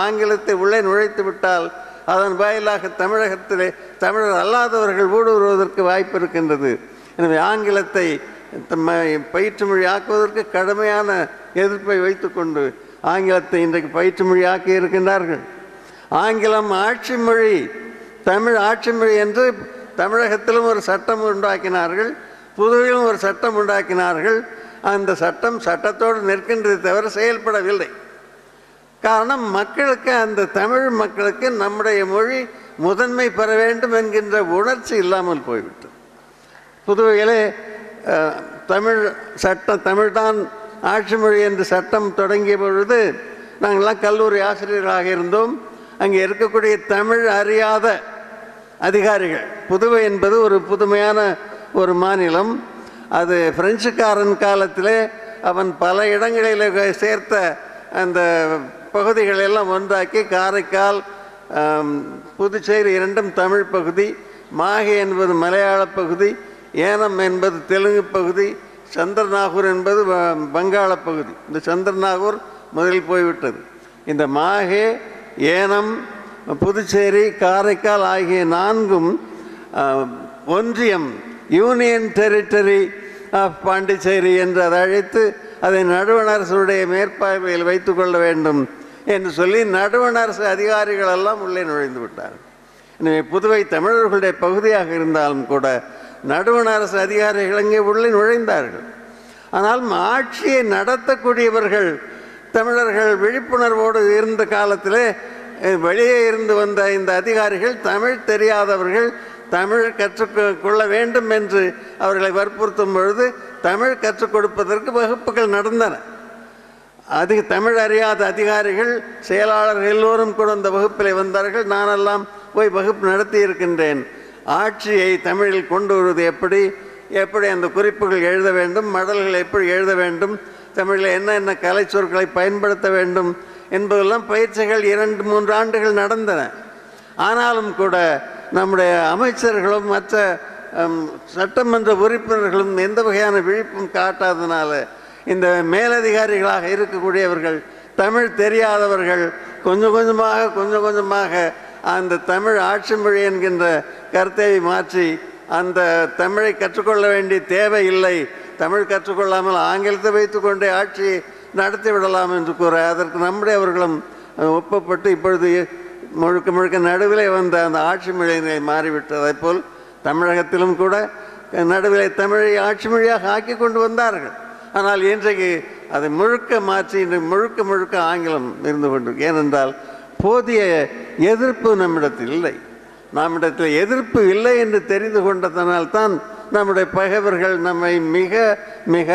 ஆங்கிலத்தை உள்ளே நுழைத்து விட்டால் அதன் வாயிலாக தமிழகத்திலே தமிழர் அல்லாதவர்கள் ஊடுருவதற்கு வாய்ப்பு இருக்கின்றது. எனவே ஆங்கிலத்தை பயிற்று மொழி ஆக்குவதற்கு கடுமையான எதிர்ப்பை வைத்துக்கொண்டு ஆங்கிலத்தை இன்றைக்கு பயிற்று மொழி ஆக்கி இருக்கின்றார்கள். ஆங்கிலம் ஆட்சி மொழி தமிழ் ஆட்சி மொழி என்று தமிழகத்திலும் ஒரு சட்டம் உண்டாக்கினார்கள் புதுவையிலும் ஒரு சட்டம் உண்டாக்கினார்கள். அந்த சட்டம் சட்டத்தோடு நிற்கின்றது தவிர செயல்படவில்லை. காரணம் மக்களுக்கு அந்த தமிழ் மக்களுக்கு நம்முடைய மொழி முதன்மை பெற வேண்டும் என்கின்ற உணர்ச்சி இல்லாமல் போய்விட்டது. புதுவையிலே தமிழ் சட்டம் தமிழ்தான் ஆட்சி மொழி என்று சட்டம் தொடங்கிய பொழுது நாங்கள்லாம் கல்லூரி ஆசிரியர்களாக இருந்தோம். அங்கே இருக்கக்கூடிய தமிழ் அறியாத அதிகாரிகள் புதுவை என்பது ஒரு புதுமையான ஒரு மாநிலம். அது பிரெஞ்சுக்காரன் காலத்திலே அவன் பல இடங்களில் சேர்த்த அந்த பகுதிகளெல்லாம் ஒன்றாக்கி காரைக்கால் புதுச்சேரி இரண்டும் தமிழ் பகுதி மாஹே என்பது மலையாள பகுதி ஏனம் என்பது தெலுங்கு பகுதி சந்திரநாகூர் என்பது வ- வங்காள பகுதி. இந்த சந்திரநாகூர் முதலில் போய்விட்டது. இந்த மாஹே ஏனம் புதுச்சேரி காரைக்கால் ஆகிய நான்கும் ஒன்றியம் யூனியன் டெரிட்டரி ஆஃப் பாண்டிச்சேரி என்று அதை அழைத்து அதை நடுவணரசுடைய மேற்பார்வையில் மேற்பார்வையில் வைத்துக்கொள்ள வேண்டும். என்று சொல்லி நடுவண அரசு அதிகாரிகள் எல்லாம் உள்ளே நுழைந்து விட்டார்கள். எனவே புதுவை தமிழர்களுடைய பகுதியாக இருந்தாலும் கூட நடுவண் அரசு அதிகாரிகள் அங்கே உள்ளே நுழைந்தார்கள். ஆனால் ஆட்சியை நடத்தக்கூடியவர்கள் தமிழர்கள் விழிப்புணர்வோடு இருந்த காலத்திலே வெளியே இருந்து வந்த இந்த அதிகாரிகள் தமிழ் தெரியாதவர்கள் தமிழ் கற்றுக்கொள்ள வேண்டும் என்று அவர்களை வற்புறுத்தும் பொழுது தமிழ் கற்றுக் கொடுப்பதற்கு வகுப்புகள் நடந்தன. அதிக தமிழ் அறியாத அதிகாரிகள் செயலாளர்கள் எல்லோரும் கூட அந்த வகுப்பில் வந்தார்கள். நானெல்லாம் போய் வகுப்பு நடத்தி இருக்கின்றேன். ஆட்சியை தமிழில் கொண்டு வருவது எப்படி? எப்படி அந்த குறிப்புகள் எழுத வேண்டும்? மடல்கள் எப்படி எழுத வேண்டும்? தமிழில் என்ன என்ன கலை சொற்களை பயன்படுத்த வேண்டும்? என்பதெல்லாம் பயிற்சிகள் இரண்டு மூன்று ஆண்டுகள் நடந்தன. ஆனாலும் கூட நம்முடைய அமைச்சர்களும் மற்ற சட்டமன்ற உறுப்பினர்களும் எந்த வகையான விழிப்பும் காட்டாதனால இந்த மேலதிகாரிகளாக இருக்கக்கூடியவர்கள் தமிழ் தெரியாதவர்கள் கொஞ்சம் கொஞ்சமாக கொஞ்சம் கொஞ்சமாக அந்த தமிழ் ஆட்சி மொழி என்கின்ற கருத்தை மாற்றி அந்த தமிழை கற்றுக்கொள்ள வேண்டிய தேவை இல்லை. தமிழ் கற்றுக்கொள்ளாமல் ஆங்கிலத்தை வைத்துக்கொண்டே ஆட்சியை நடத்தி விடலாம் என்று கூற அதற்கு நம்முடையவர்களும் ஒப்பப்பட்டு இப்பொழுது முழுக்க முழுக்க நடுவிலே வந்த அந்த ஆட்சி மொழியினை மாறிவிட்டதைப் போல் தமிழகத்திலும் கூட நடுவிலே தமிழை ஆட்சி மொழியாக ஆக்கி கொண்டு வந்தார்கள். ஆனால் இன்றைக்கு அதை முழுக்க மாற்றி இன்று முழுக்க முழுக்க ஆங்கிலம் இருந்து கொண்டு ஏனென்றால் போதிய எதிர்ப்பு நம்மிடத்தில் இல்லை. நம்மிடத்தில் எதிர்ப்பு இல்லை என்று தெரிந்து கொண்டதனால் தான் நம்முடைய பகைவர்கள் நம்மை மிக மிக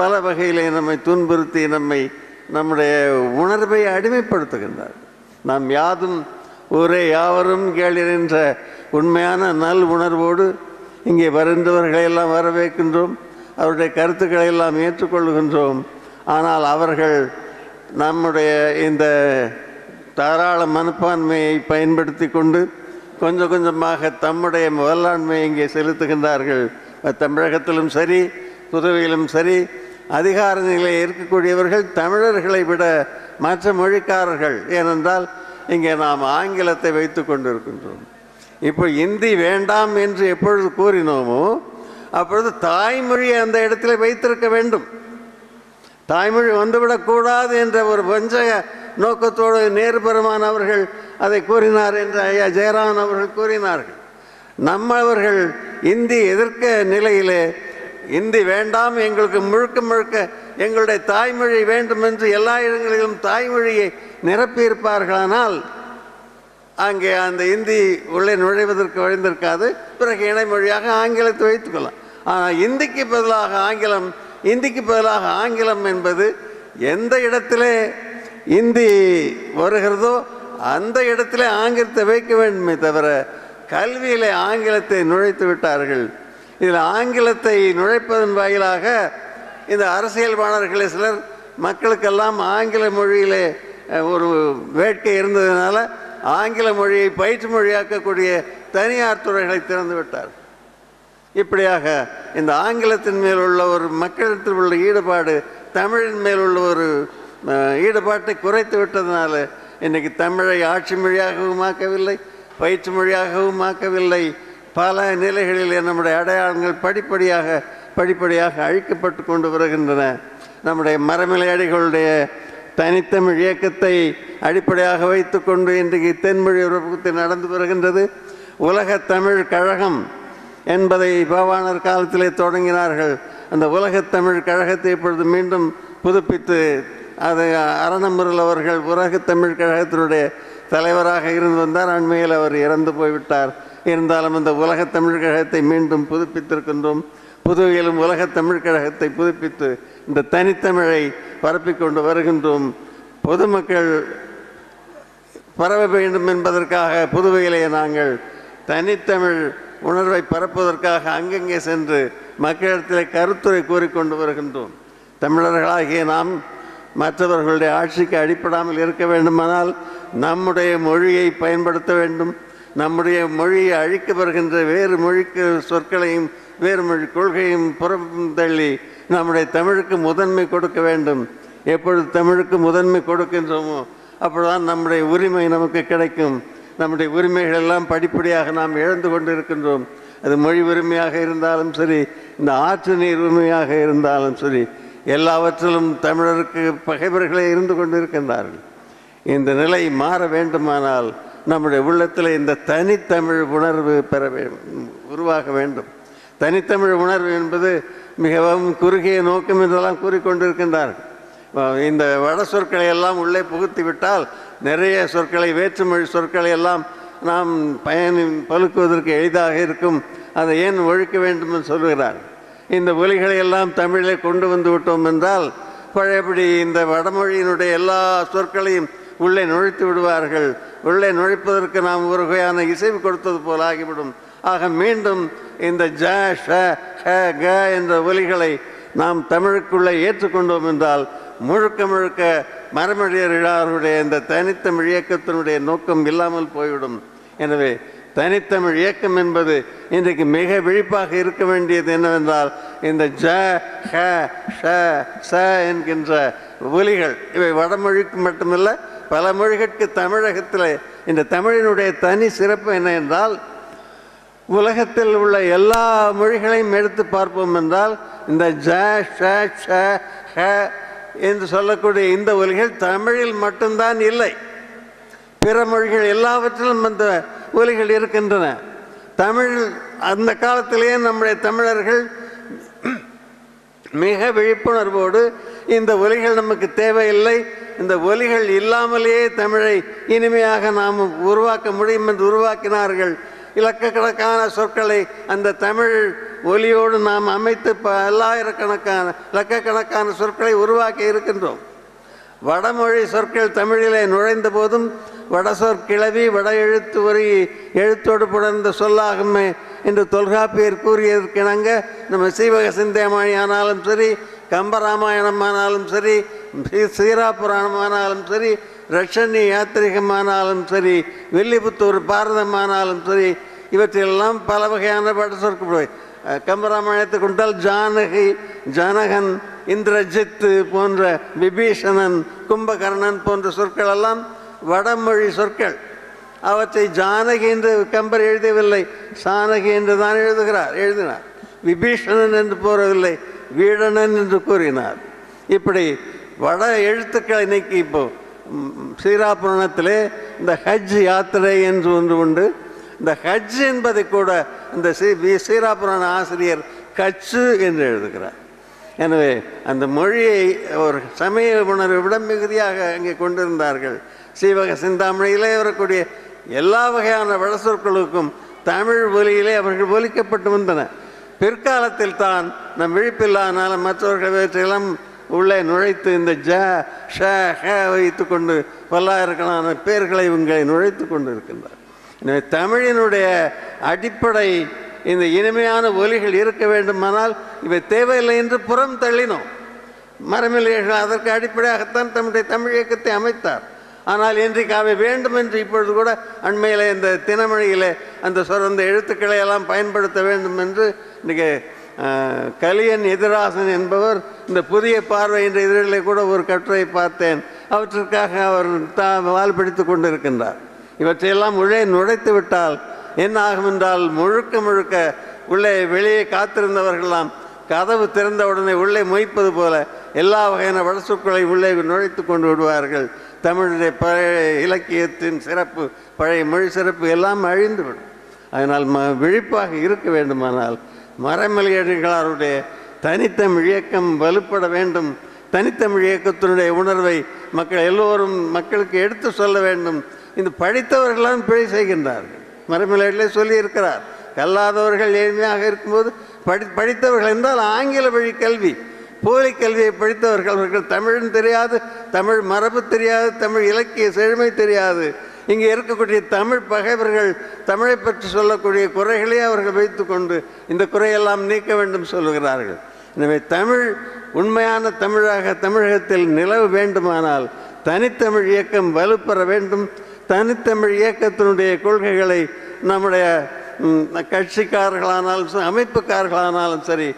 பல வகையிலே நம்மை துன்புறுத்தி நம்மை நம்முடைய உணர்வை அடிமைப்படுத்துகின்றார். நாம் யாதும் ஊரே யாவரும் கேளீர் என்ற உண்மையான நல் உணர்வோடு இங்கே வருகின்றவர்களை எல்லாம் வரவேற்கின்றோம். அவருடைய கருத்துக்களை எல்லாம் ஏற்றுக்கொள்கின்றோம் ஆனால் அவர்கள் நம்முடைய இந்த தாராள மனப்பான்மையை பயன்படுத்தி கொண்டு கொஞ்சம் கொஞ்சமாக தம்முடைய முதலாண்மையை இங்கே செலுத்துகின்றார்கள். தமிழகத்திலும் சரி புதுவையிலும் சரி அதிகார நிலையில் இருக்கக்கூடியவர்கள் தமிழர்களை விட மற்ற மொழிக்காரர்கள். ஏனென்றால் இங்கே நாம் ஆங்கிலத்தை வைத்து கொண்டிருக்கின்றோம். இப்போ இந்தி வேண்டாம் என்று எப்பொழுது கூறினோமோ அப்பொழுது தாய்மொழியை அந்த இடத்துல வைத்திருக்க வேண்டும். தாய்மொழி வந்துவிடக்கூடாது என்ற ஒரு வஞ்சக நோக்கத்தோடு நேர்பெருமான் அவர்கள் அதை கூறினார் என்று ஐயா ஜெயராமன் அவர்கள் கூறினார்கள். நம்மவர்கள் இந்தி எதிர்க்க நிலையிலே இந்தி வேண்டாம் எங்களுக்கு முழுக்க முழுக்க எங்களுடைய தாய்மொழி வேண்டும் என்று எல்லா இடங்களிலும் தாய்மொழியை நிரப்பியிருப்பார்களானால் அங்கே அந்த இந்தி உள்ளே நுழைவதற்கு வழிந்திருக்காது. பிறகு இணைமொழியாக ஆங்கிலத்தை வைத்துக்கொள்ளலாம் ஆனால் இந்திக்கு பதிலாக ஆங்கிலம் இந்திக்கு பதிலாக ஆங்கிலம் என்பது எந்த இடத்திலே இந்தி வருகிறதோ அந்த இடத்திலே ஆங்கிலத்தை வைக்க வேண்டுமே தவிர கல்வியிலே ஆங்கிலத்தை நுழைத்து விட்டார்கள். இதில் ஆங்கிலத்தை நுழைப்பதன் வாயிலாக இந்த அரசியல்வாளர்களே சிலர் மக்களுக்கெல்லாம் ஆங்கில மொழியிலே ஒரு வேட்கை இருந்ததுனால ஆங்கில மொழியை பயிற்று மொழியாக்கக்கூடிய தனியார் துறைகளை திறந்து விட்டார் இப்படியாக இந்த ஆங்கிலத்தின் மேல் உள்ள ஒரு மக்களிடத்தில் உள்ள ஈடுபாடு தமிழின் மேல் உள்ள ஒரு ஈடுபாட்டை குறைத்து விட்டதுனால இன்றைக்கி தமிழை ஆட்சி மொழியாகவும் ஆக்கவில்லை பயிற்சி மொழியாகவும் ஆக்கவில்லை. பல நிலைகளிலே நம்முடைய அடையாளங்கள் படிப்படியாக படிப்படியாக அழிக்கப்பட்டு கொண்டு வருகின்றன. நம்முடைய மரமலையடிகளுடைய தனித்தமிழ் இயக்கத்தை அடிப்படையாக வைத்துக்கொண்டு இன்றைக்கு தென்மொழி உறவுக்கு நடந்து வருகின்றது. உலக தமிழ் கழகம் என்பதை பவானர் காலத்திலே தொடங்கினார்கள். அந்த உலகத் தமிழ் கழகத்தை இப்பொழுது மீண்டும் புதுப்பித்து அதை அரணமுருள் அவர்கள் உலகத் தமிழ் கழகத்தினுடைய தலைவராக இருந்து வந்தார். அண்மையில் அவர் இறந்து போய்விட்டார். இருந்தாலும் அந்த உலகத் தமிழ் கழகத்தை மீண்டும் புதுப்பித்திருக்கின்றோம். புதுவையிலும் உலகத் தமிழ் கழகத்தை புதுப்பித்து இந்த தனித்தமிழை பரப்பிக் கொண்டு வருகின்றோம். பொதுமக்கள் பரவ வேண்டும் என்பதற்காக புதுவையிலே நாங்கள் தனித்தமிழ் உணர்வை பரப்புவதற்காக அங்கங்கே சென்று மக்களிடத்தில் கருத்துரை கூறிக்கொண்டு வருகின்றோம். தமிழர்களாகிய நாம் மற்றவர்களுடைய ஆட்சிக்கு அடிப்படாமல் இருக்க வேண்டுமானால் நம்முடைய மொழியை பயன்படுத்த வேண்டும். நம்முடைய மொழியை அழிக்க வருகின்ற வேறு மொழிக்கு சொற்களையும் வேறு மொழி கொள்கையும் புறம் தள்ளி நம்முடைய தமிழுக்கு முதன்மை கொடுக்க வேண்டும். எப்பொழுது தமிழுக்கு முதன்மை கொடுக்கின்றோமோ அப்பொழுதுதான் நம்முடைய உரிமை நமக்கு கிடைக்கும். நம்முடைய உரிமைகள் எல்லாம் படிப்படியாக நாம் இழந்து கொண்டு இருக்கின்றோம் அது மொழி உரிமையாக இருந்தாலும் சரி இந்த ஆற்று நீர் உரிமையாக இருந்தாலும் சரி எல்லாவற்றிலும் தமிழருக்கு பகைவர்களே இருந்து கொண்டு இருக்கின்றார்கள் இந்த நிலை மாற வேண்டுமானால் நம்முடைய உள்ளத்தில் இந்த தனித்தமிழ் உணர்வு பெற வே உருவாக வேண்டும். தனித்தமிழ் உணர்வு என்பது மிகவும் குறுகிய நோக்கம் என்றெல்லாம் கூறிக்கொண்டிருக்கின்றார்கள். இந்த வட சொற்களை எல்லாம் உள்ளே புகுத்தி விட்டால் நிறைய சொற்களை வேற்றுமொழி சொற்களை எல்லாம் நாம் பயணி பழுக்குவதற்கு எளிதாக இருக்கும். அதை ஏன் ஒழிக்க வேண்டும் என்று சொல்கிறார்? இந்த ஒலிகளை எல்லாம் தமிழில் கொண்டு வந்து விட்டோம் என்றால் பழையபடி இந்த வடமொழியினுடைய எல்லா சொற்களையும் உள்ளே நுழைத்து விடுவார்கள். உள்ளே நுழைப்பதற்கு நாம் ஒரு வகையான இசைவு கொடுத்தது போல் ஆகிவிடும். ஆக மீண்டும் இந்த ஜ ஷ ஹ க என்ற ஒலிகளை நாம் தமிழுக்குள்ளே ஏற்றுக்கொண்டோம் என்றால் முழுக்க முழுக்க மரமொழியர்களாருடைய இந்த தனித்தமிழ் இயக்கத்தினுடைய நோக்கம் இல்லாமல் போய்விடும். எனவே தனித்தமிழ் இயக்கம் என்பது இன்றைக்கு மிக விழிப்பாக இருக்க வேண்டியது என்னவென்றால் இந்த ஜ ஹ ஷ ச என்கின்ற ஒலிகள். இவை வடமொழிக்கு மட்டுமல்ல பல மொழிகளுக்கு தமிழகத்தில் இந்த தமிழினுடைய தனி சிறப்பு என்ன என்றால் உலகத்தில் உள்ள எல்லா மொழிகளையும் எடுத்து பார்ப்போம் என்றால் இந்த ஜ ஷ ஷ ஹ என்று சொல்லக்கூடிய இந்த ஒலிகள் தமிழில் மட்டும்தான் இல்லை. பிற மொழிகள் எல்லாவற்றிலும் அந்த ஒலிகள் இருக்கின்றன. தமிழ் அந்த காலத்திலேயே நம்முடைய தமிழர்கள் மிக விழிப்புணர்வோடு இந்த ஒலிகள் நமக்கு தேவையில்லை. இந்த ஒலிகள் இல்லாமலேயே தமிழை இனிமையாக நாம் உருவாக்க முடியும் என்று உருவாக்கினார்கள். இலக்கக்கணக்கான சொற்களை அந்த தமிழ் ஒலியோடு நாம் அமைத்து பல்லாயிரக்கணக்கான லட்சக்கணக்கான சொற்களை உருவாக்கி இருக்கின்றோம். வடமொழி சொற்கள் தமிழிலே நுழைந்த போதும் வட சொற்கிளவி வட எழுத்து ஒரு எழுத்தோடு புணர்ந்த சொல்லாகுமே என்று தொல்காப்பியர் கூறியதற்கிணங்க நம்ம சீவக சிந்தேமணி ஆனாலும் சரி கம்பராமாயணம் ஆனாலும் சரி ஸ்ரீ- சீராபுராணம் ஆனாலும் சரி ரட்சணி யாத்திரிகமானாலும் சரி வில்லிபுத்தூர் பாரதமானாலும் சரி இவற்றிலெல்லாம் பல வகையான வட சொற்கள் கம்பராமாயணத்தை கொண்டால் ஜானகி ஜனகன் இந்திரஜித்து போன்ற விபீஷணன் கும்பகர்ணன் போன்ற சொற்கள் எல்லாம் வடமொழி சொற்கள். அவற்றை ஜானகி என்று கம்பர் எழுதவில்லை சானகி என்று தான் எழுதுகிறார் எழுதினார். விபீஷணன் என்று போறவில்லை வீடணன் என்று கூறினார். இப்படி வட எழுத்துக்கள் இன்னைக்கு இப்போ சீராபுரணத்திலே ஸ்ரீராபுரணத்திலே இந்த ஹஜ் யாத்திரை என்று ஒன்று உண்டு. இந்த ஹஜ் என்பதை கூட இந்த ஸ்ரீ வி- ஸ்ரீராபுராண ஆசிரியர் கச்சு என்று எழுதுகிறார். எனவே அந்த மொழியை ஒரு சமய உணர்வு விட மிகுதியாக அங்கே கொண்டிருந்தார்கள். சீவக சிந்தாமணியிலே வரக்கூடிய எல்லா வகையான வடசொற்களுக்கும் தமிழ் ஒலியிலே அவர்கள் ஒலிக்கப்பட்டு வந்தன. பிற்காலத்தில் தான் நம் விழிப்பில்லாதனால மற்றவர்கள் இவற்றையெல்லாம் உள்ளே நுழைத்து இந்த ஜ ஷ ஹ வைத்து கொண்டு பல்லாயிரக்கணக்கான பேர்களை உங்களை நுழைத்து கொண்டு இருக்கின்றார் எனவே தமிழினுடைய அடிப்படை இந்த இனிமையான ஒலிகள் இருக்க வேண்டுமானால் இவை தேவையில்லை என்று புறம் தள்ளினோம். மரமில்லைகள் அதற்கு அடிப்படையாகத்தான் தம்முடைய தமிழ் இயக்கத்தை அமைத்தார். ஆனால் இன்றைக்கு அவை வேண்டும் என்று இப்பொழுது கூட அண்மையில் இந்த தினமொழியில் அந்த சொந்த எழுத்துக்களை எல்லாம் பயன்படுத்த வேண்டும் என்று இன்றைக்கு கலியன் எதிராசன் என்பவர் இந்த புதிய பார்வை என்ற இதழிலே கூட ஒரு கட்டுரை பார்த்தேன். அவற்றிற்காக அவர் தா வால் பிடித்து கொண்டிருக்கின்றார். இவற்றையெல்லாம் உள்ளே நுழைத்து விட்டால் என்ன ஆகும் என்றால் முழுக்க முழுக்க உள்ளே வெளியே காத்திருந்தவர்கள்லாம் கதவு திறந்தவுடனே உள்ளே மொய்ப்பது போல எல்லா வகையான வடசொற்களை உள்ளே நுழைத்து கொண்டு விடுவார்கள். தமிழுடைய பழைய இலக்கியத்தின் சிறப்பு பழைய மொழி சிறப்பு எல்லாம் அழிந்துவிடும். அதனால் ம விழிப்பாக இருக்க வேண்டுமானால் மரமலையடிகளாருடைய தனித்தமிழ் இயக்கம் வலுப்பட வேண்டும். தனித்தமிழ் இயக்கத்தினுடைய உணர்வை மக்கள் எல்லோரும் மக்களுக்கு எடுத்து சொல்ல வேண்டும். இந்த படித்தவர்களாம் பிழை செய்கின்றார்கள். மரமலையிலே சொல்லியிருக்கிறார் கல்லாதவர்கள் எளிமையாக இருக்கும்போது படி படித்தவர்கள் என்றால் ஆங்கில வழி கல்வி. போலி கல்வியை படித்தவர்கள் அவர்கள் தமிழும் தெரியாது தமிழ் மரபு தெரியாது தமிழ் இலக்கிய செழுமை தெரியாது. இங்கே இருக்கக்கூடிய தமிழ் பகைவர்கள் தமிழை பற்றி சொல்லக்கூடிய குறைகளை அவர்கள் வைத்துக்கொண்டு இந்த குறையெல்லாம் நீக்க வேண்டும் சொல்லுகிறார்கள். எனவே தமிழ் உண்மையான தமிழாக தமிழகத்தில் நிலவு வேண்டுமானால் தனித்தமிழ் இயக்கம் வலுப்பெற வேண்டும். தனித்தமிழ் இயக்கத்தினுடைய கொள்கைகளை நம்முடைய கட்சிக்காரர்களானாலும் சரி அமைப்புக்காரர்களானாலும் சரி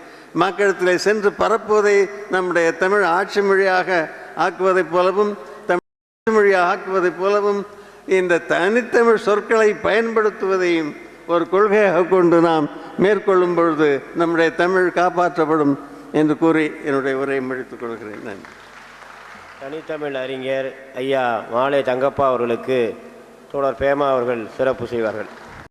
மக்களிடத்திலே சென்று பரப்புவதை நம்முடைய தமிழ் ஆட்சி மொழியாக ஆக்குவதைப் போலவும் தமிழ் மொழியாக ஆக்குவதைப் போலவும் இந்த தனித்தமிழ் சொற்களை பயன்படுத்துவதையும் ஒரு கொள்கையாக கொண்டு நாம் மேற்கொள்ளும் பொழுது நம்முடைய தமிழ் காப்பாற்றப்படும். என்று கூறி என்னுடைய உரையை முடித்துக் கொள்கிறேன். நன்றி. தனித்தமிழ் அறிஞர் ஐயா மாலை தங்கப்பா அவர்களுக்கு தோழர் பேமா அவர்கள் சிறப்பு செய்வார்கள்.